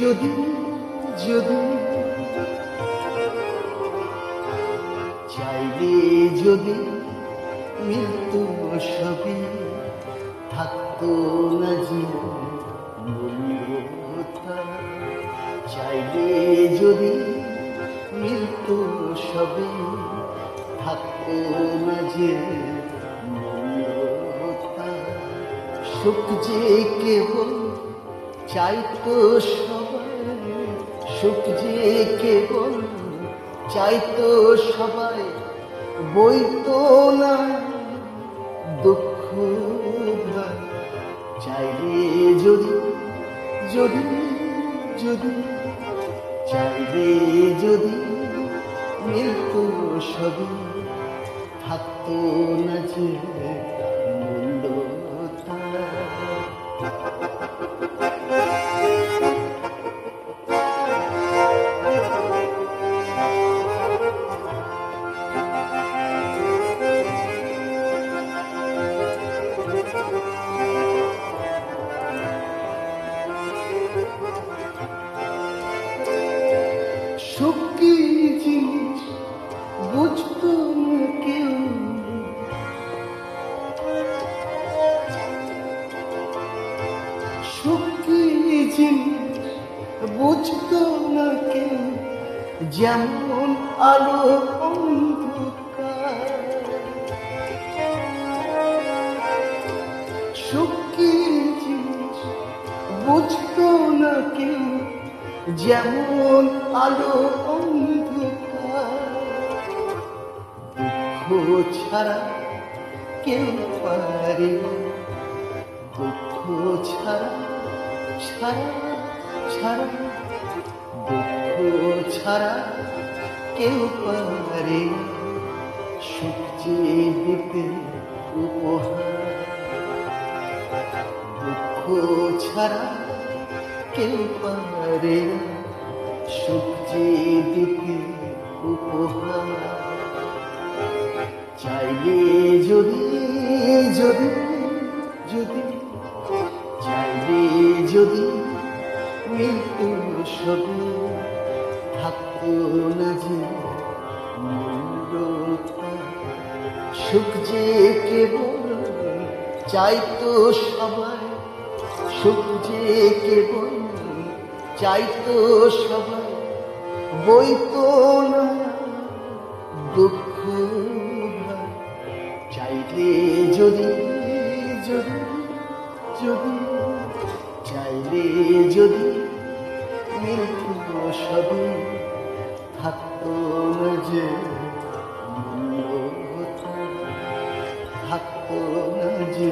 যদি যদি চাইলে যদি মৃত্যু সবই থাকতো না চাইলে যদি মৃত্যু সবই থাকতো না যে সুখ যে কেবল চাইতো সবাই সুখ যে কেবল চাইতো সবাই বইতো না দুঃখ। চাইলে যদি যদি যদি চাইলে যদি মৃত্যু সবই, থাকতো না যে সুখ কি জিনিস কেউ। সুখ কি জিনিস না কেউ। যেমন আলো অন্ধকার। সুখ যেমন আলো অন্ধকার। ছাড়া কেউ পারে দুঃখ ছাড়া ছাড়া ছাড়া, দুঃখ ছাড়া কেউ পারে। সুখ যে দিতে উপহার। দুঃখ ছাড়া কেউ পারে দিতে উপহার। চাইলে যদি যদি যদি, চাইলে যদি মৃত্যু সবে থাকতো না যে সুখ যে কেবল চাইতো সবাই সুখ যে কেবল চাইতো সবাই বইতো না, দুঃখ। চাইলে যদি যদি যদি, চাইলে যদি মৃত্যু সবই থাকতো যে থাকতো যে